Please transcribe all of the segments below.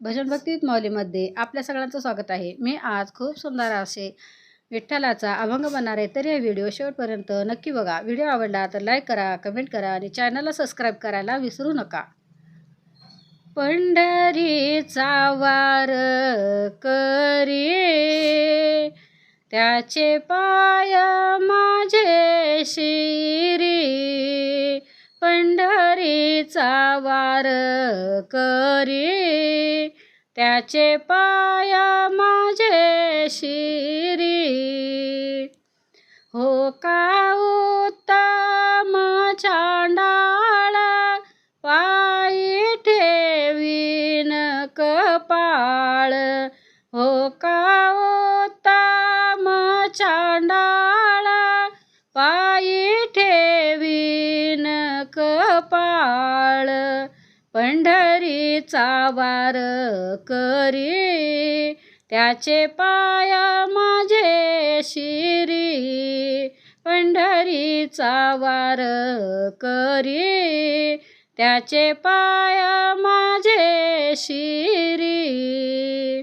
भजन भक्तीत मौलीमध्ये आपल्या सगळ्यांचं स्वागत आहे. मी आज खूप सुंदर असे विठ्ठलाचा अभंग बनणार आहे तर हे व्हिडिओ शेवटपर्यंत नक्की बघा. व्हिडिओ आवडला तर लाईक करा कमेंट करा आणि चॅनलला सबस्क्राईब करायला विसरू नका. पंढरीचा वार करी त्याचे पाय माझे शिरी पंढरीचा वार करी त्याचे पाया माझे शिरी. हो का उत्तम चांडाळ पायी ठेवीन कपाळ? हो का उत्तम चांडाळ पायी ठेवीन कपाळ? पंढरीचा वार करी. त्याचे पाय माझे शिरी. पंढरीचा वार करी. त्याचे पाय माझे शिरी.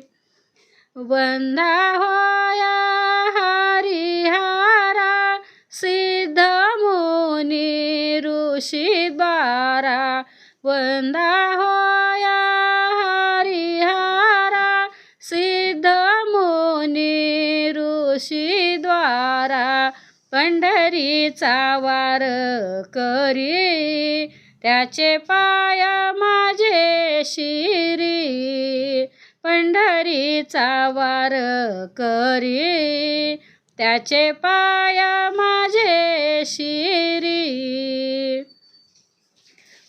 वंदा होया हरिहारा सिद्ध मुनी ऋषी बा वंदा होया हरिहारा सिद्ध मुनी ऋषी द्वारा पंढरीचा वार करी. त्याचे पाय माझे शिरी पंढरीचा वार करी. त्याचे पाय माझे शिरी.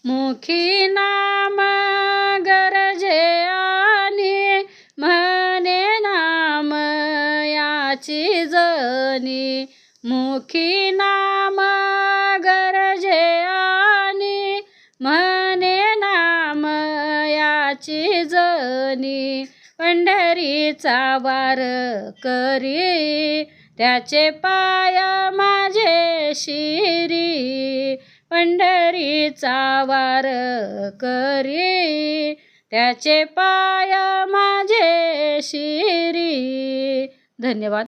मुखी नाम गरजे आणि म्हणे नाम याची जनी. मुखी नाम गरजे आणि म्हणे नाम याची जनी. पंढरीचा वार करी त्याचे पाय माझे शिरी. पंढरीचा वार करी त्याचे पाय माझे शिरी. धन्यवाद.